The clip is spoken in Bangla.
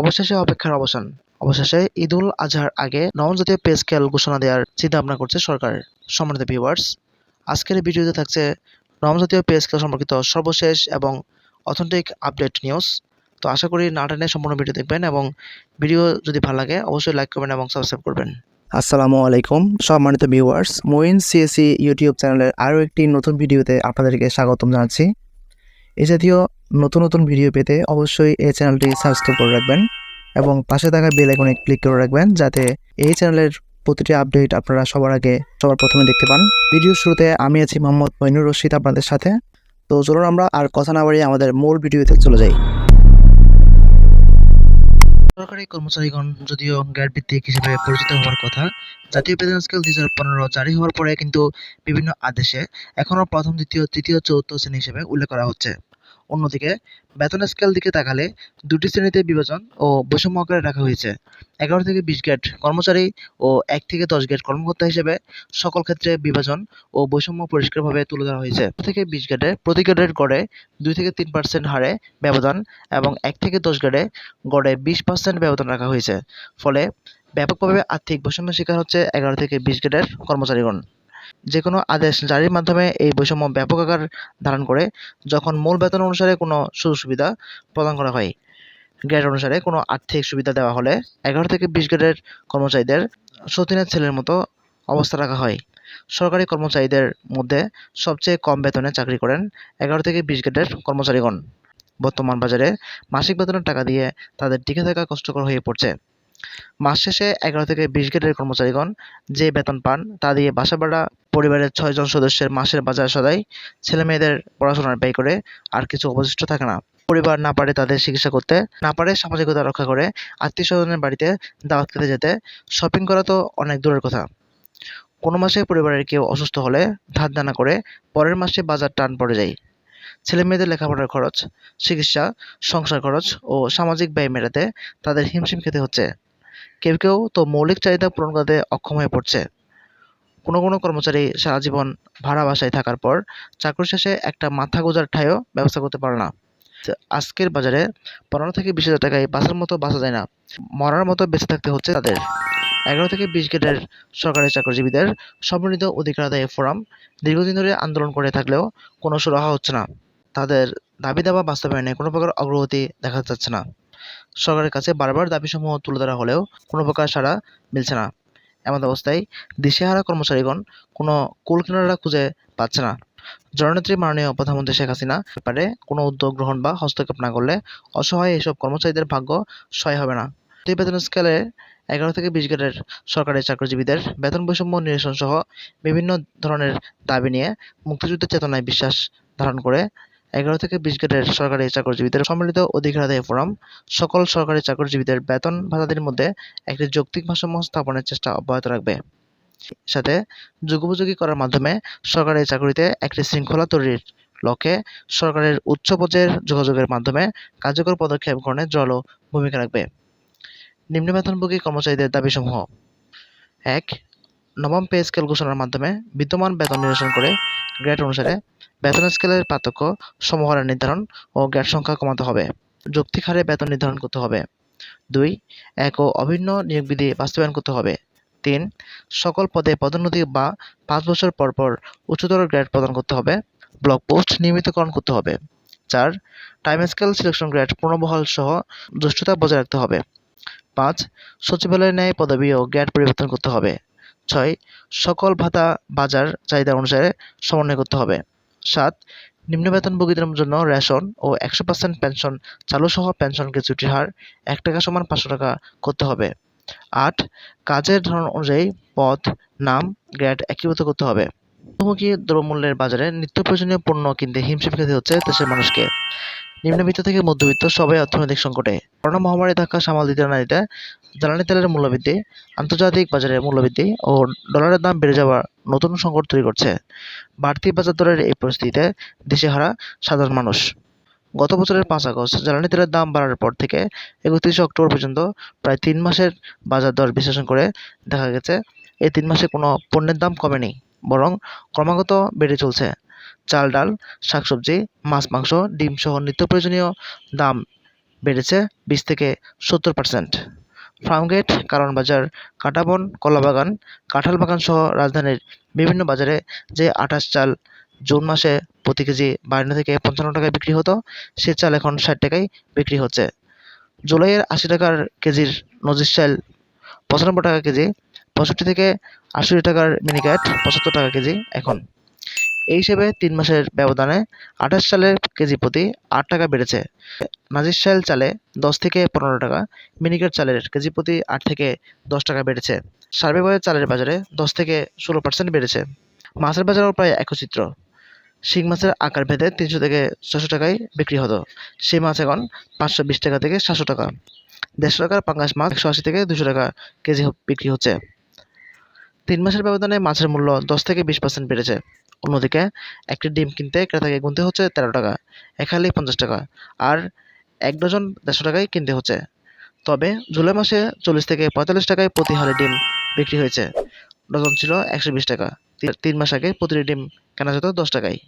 অবশেষে অপেক্ষার অবসান। অবশেষে ঈদুল আজহার আগে নবম জাতীয় পে স্কেল ঘোষণা দেওয়ার চিন্তা ভাবনা করছে সরকার। সম্মানিত ভিউয়ার্স আজকের ভিডিওতে থাকছে নবম জাতীয় পে স্কেল সম্পর্কিত সর্বশেষ এবং অথেন্টিক আপডেট নিউজ তো আশা করি না টেনে সম্পূর্ণ ভিডিও দেখবেন এবং ভিডিও যদি ভালো লাগে, অবশ্যই লাইক করবেন এবং সাবস্ক্রাইব করবেন। আসসালামু আলাইকুম, সম্মানিত ভিউয়ার্স মোইন সিএসি ইউটিউব চ্যানেলের আরও একটি নতুন ভিডিওতে আপনাদেরকে স্বাগতম জানাচ্ছি। এ জাতীয় নতুন নতুন ভিডিও পেতে অবশ্যই এই চ্যানেলটি সাবস্ক্রাইব করে রাখবেন এবং পাশে থাকা বেল আইকনে ক্লিক করে রাখবেন যাতে এই চ্যানেলের প্রতিটি আপডেট আপনারা সবার আগে, সবার প্রথমে দেখতে পান। ভিডিওর শুরুতে আমি আছি মোহাম্মদ মইনুর রশিদ আপনাদের সাথে। তো চলুন আমরা আর কথা না বাড়িয়ে আমাদের মূল ভিডিওতে চলে যাই। সরকারি কর্মচারীগণ যদিও গ্যাট ভিত্তিক হিসেবে পরিচিত হওয়ার কথা, জাতীয় বেতন স্কেল দুই হাজার পনেরো জারি হওয়ার পরে কিন্তু বিভিন্ন আদেশে এখনও প্রথম, দ্বিতীয়, তৃতীয়, চতুর্থ শ্রেণি হিসেবে উল্লেখ করা হচ্ছে। অন্যদিকে, বেতন স্কেল দিকে তাকালে দুটি শ্রেণীতে বিভাজন ও বৈষম্য আকারে রাখা হয়েছে। এগারো থেকে বিশ গ্রেড কর্মচারী ও এক থেকে দশ গ্রেড কর্মকর্তা হিসেবে সকল ক্ষেত্রে বিভাজন ও বৈষম্য পরিষ্কারভাবে তুলে ধরা হয়েছে। থেকে বিশ গ্রেডে প্রতি গ্রেডের গড়ে দুই থেকে তিন পার্সেন্ট হারে ব্যবধান এবং এক থেকে দশ গ্রেডে গড়ে বিশ পার্সেন্ট ব্যবধান রাখা হয়েছে। ফলে ব্যাপকভাবে আর্থিক বৈষম্যের শিকার হচ্ছে এগারো থেকে বিশ গ্রেডের কর্মচারীগণ। যে কোনো আদেশ জারির মাধ্যমে এই বৈষম্য ব্যাপক আকার ধারণ করে, যখন মূল বেতন অনুসারে কোনো সুযোগ সুবিধা প্রদান করা হয়। গ্রেড অনুসারে কোনো আর্থিক সুবিধা দেওয়া হলে এগারো থেকে বিশ গ্রেডের কর্মচারীদের সতীনের ছেলের মতো অবস্থা রাখা হয়। সরকারি কর্মচারীদের মধ্যে সবচেয়ে কম বেতনে চাকরি করেন এগারো থেকে বিশ গ্রেডের কর্মচারীগণ। বর্তমান বাজারে মাসিক বেতনের টাকা দিয়ে তাদের টিকে থাকা কষ্টকর হয়ে পড়ছে। মাস শেষে এগারো থেকে বিশ গ্রেডের কর্মচারীগণ যে বেতন পান, তা দিয়ে বাসা ভাড়া পরিবারের ছয়জন সদস্যের মাসের বাজার সদাই ছেলে মেয়েদের পড়াশোনার ব্যয় করে আর কিছু অবশিষ্ট থাকে না। পরিবার না পারে তাদের চিকিৎসা করতে, না পারে সামাজিকতা রক্ষা করে আত্মীয় স্বজনের বাড়িতে দাওয়াত খেতে যেতে, শপিং করা তো অনেক দূরের কথা। কোনো মাসে পরিবারের কেউ অসুস্থ হলে ধার দানা করে পরের মাসে বাজার টান পড়ে যায়। ছেলে মেয়েদের লেখাপড়ার খরচ, চিকিৎসা, সংসার খরচ ও সামাজিক ব্যয় মেটাতে তাদের হিমশিম খেতে হচ্ছে। কেউ কেউ তো মৌলিক চাহিদা পূরণ করতে অক্ষম হয়ে পড়ছে। কোনো কোনো কর্মচারী সারা জীবন ভাড়া বাসায় থাকার পর চাকরি শেষে একটা মাথা গোজার ঠাইও ব্যবস্থা করতে পারে না। আজকের বাজারে পনেরো থেকে বিশ হাজার টাকায় বাঁচার মতো বাঁচা যায় না। মরার মতো বেঁচে থাকতে হচ্ছে তাদের। এগারো থেকে বিশ গ্রেডের সরকারি চাকরিজীবীদের সমন্বিত অধিকার আদায় ফোরাম দীর্ঘদিন ধরে আন্দোলন করে থাকলেও কোনো সুরাহা হচ্ছে না। তাদের দাবি দাবা বাস্তবায়নে কোনো প্রকার অগ্রগতি দেখা যাচ্ছে না। সরকারের কাছে বারবার দাবিসমূহ তুলে ধরা হলেও কোনো প্রকার সাড়া মিলছে না। এমন অবস্থায় দিশেহারা কর্মচারীগণ কোনো কুল কিনারা খুঁজে পাচ্ছে না। জননেত্রী মাননীয় প্রধানমন্ত্রী শেখ হাসিনা ব্যাপারে কোনো উদ্যোগ গ্রহণ বা হস্তক্ষেপ না করলে অসহায় এসব কর্মচারীদের ভাগ্য সহায় হবে না। এই বেতন স্কেলে এগারো থেকে বিশ গ্রেডের সরকারি চাকরিজীবীদের বেতন বৈষম্য নিরসন সহ বিভিন্ন ধরনের দাবি নিয়ে মুক্তিযুদ্ধের চেতনায় বিশ্বাস ধারণ করে এগারো থেকে বিশ গ্রেডের সরকারি চাকরিজীবীদের সম্মিলিত অধিকার আদায় ফোরাম, সকল সরকারি চাকরিজীবীদের বেতন ভাতাদের মধ্যে একটি যৌক্তিক ভারসাম্য স্থাপনের চেষ্টা অব্যাহত রাখবে। সাথে যুগোপযোগী করার মাধ্যমে সরকারি চাকরিতে একটি শৃঙ্খলা তৈরির লক্ষ্যে সরকারের উচ্চ পর্যায়ের যোগাযোগের মাধ্যমে কার্যকর পদক্ষেপ গ্রহণে জড়ো ভূমিকা রাখবে। নিম্ন বেতনভোগী কর্মচারীদের দাবিসমূহ, এক নবম পে স্কেল ঘোষণার মাধ্যমে বিদ্যমান বেতন নিরসন করে গ্রেড অনুসারে বেতন স্কেলের পার্থক্য সমহারে নির্ধারণ ও গ্রেড সংখ্যা কমাতে হবে। যৌক্তিক হারে বেতন নির্ধারণ করতে হবে। দুই, এক ও অভিন্ন নিয়োগ বিধি বাস্তবায়ন করতে হবে। তিন, সকল পদে পদোন্নতি বা পাঁচ বছর পর পর উচ্চতর গ্রেড প্রদান করতে হবে। ব্লক পোস্ট নিয়মিতকরণ করতে হবে। চার টাইম স্কেল সিলেকশন গ্রেড পুনর্বহাল সহ দুষ্টতা বজায় রাখতে হবে। পাঁচ সচিবালয়ের ন্যায় পদবি ও গ্রেড পরিবর্তন করতে হবে। ছয়, সকল ভাতা বাজার চাহিদা অনুসারে সমন্বয় করতে হবে। সাত নিম্ন বেতনভোগীদের জন্য রেশন ও একশো পার্সেন্ট পেনশন চালু সহ পেনশন গ্র্যাচুইটির হার এক টাকা সমান পাঁচশো টাকা করতে হবে। আট, কাজের ধরন অনুযায়ী পদ, নাম, গ্রেড একীভূত করতে হবে। মুখোমুখি দ্রব্যমূল্যের বাজারে নিত্য প্রয়োজনীয় পণ্য কিনতে হিমশিম খেতে হচ্ছে দেশের মানুষকে। নিম্নবিত্ত থেকে মধ্যবিত্ত সবাই অর্থনৈতিক সংকটে। করোনা মহামারী ধাক্কা সামাল দিতে না দিতে জ্বালানি তেলের মূল্যবৃদ্ধি, আন্তর্জাতিক বাজারে মূল্যবৃদ্ধি ও ডলারের দাম বেড়ে যাওয়া নতুন সংকট তৈরি করছে। বাড়তি বাজার দরের এই পরিস্থিতিতে দিশেহারা সাধারণ মানুষ। গত বছরের পাঁচ আগস্ট জ্বালানি তেলের দাম বাড়ার পর থেকে একত্রিশে অক্টোবর পর্যন্ত প্রায় তিন মাসের বাজার দর বিশ্লেষণ করে দেখা গেছে, এই তিন মাসে কোনো পণ্যের দাম কমেনি, বরং ক্রমাগত বেড়ে চলছে। চাল, ডাল, শাকসবজি, মাছ, মাংস, ডিম সহ নিত্য প্রয়োজনীয় দাম বেড়েছে বিশ থেকে সত্তর পার্সেন্ট ফার্মগেট, কারণ বাজার, কাঁটাবন, কলাবাগান কাঁঠাল বাগান সহ রাজধানীর বিভিন্ন বাজারে যে আটাশ চাল জুন মাসে প্রতি কেজি বায়ান্ন থেকে পঞ্চান্ন টাকায় বিক্রি হতো, সে চাল এখন ষাট টাকায় বিক্রি হচ্ছে। জুলাইয়ের আশি টাকার কেজির নজির চাল পঁচানব্বই টাকা কেজি, পঁয়ষট্টি থেকে আশি টাকার মিনিক্যাট পঁচাত্তর টাকা কেজি এখন। এই হিসেবে তিন মাসের ব্যবধানে আঠাশ চালের কেজি প্রতি আট টাকা বেড়েছে। নাজির চাল চালে দশ থেকে পনেরো টাকা মিনিকেট চালের কেজি প্রতি আট থেকে দশ টাকা বেড়েছে। সার্ভেবয়ের চালের বাজারে দশ থেকে ষোলো পার্সেন্ট বেড়েছে। মাছের বাজারেও প্রায় একই চিত্র। শিং মাছের আকার ভেদে তিনশো থেকে ছশো টাকায় বিক্রি হতো। সেই মাছ এখন পাঁচশো বিশ টাকা থেকে সাতশো টাকা। দেড়শো টাকার পাঙ্গাস মাছ একশো আশি থেকে দুশো টাকা কেজি বিক্রি হচ্ছে। তিন মাসের ব্যবধানে মাছের মূল্য দশ থেকে বিশ পার্সেন্ট বেড়েছে। অন্যদিকে একটি ডিম কিনতে ক্রেতাকে গুনতে হচ্ছে তেরো টাকা, এক হালি পঞ্চাশ টাকা আর এক ডজন দেড়শো টাকায় কিনতে হচ্ছে। তবে জুলাই মাসে চল্লিশ থেকে পঁয়তাল্লিশ টাকায় প্রতি হারে ডিম বিক্রি হয়েছে। ডজন ছিল একশো বিশ টাকা। তিন মাস আগে প্রতিটি ডিম কেনা যেত দশ টাকায়।